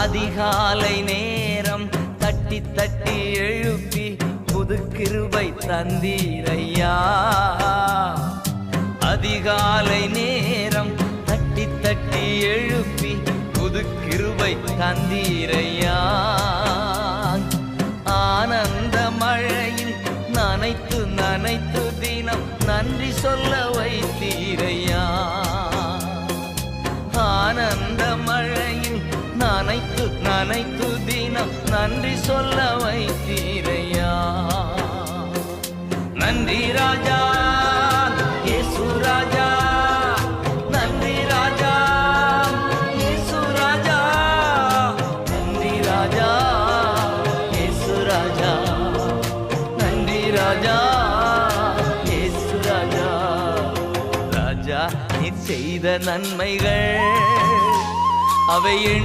அதிகாலை நேரம் தட்டி தட்டி எழுப்பி புது கிருபை தந்தீரையா. அதிகாலை நேரம் தட்டி தட்டி எழுப்பி புது கிருபை தந்தீரையா. ஆனந்த மழையில் நனைத்து நனைத்து தினம் நன்றி சொல்ல வைத்தீரையா. நனைத்து நனைத்து தினம் நன்றி சொல்ல வைத்தீரையா. நன்றி ராஜா செய்த நன்மைகள் அவை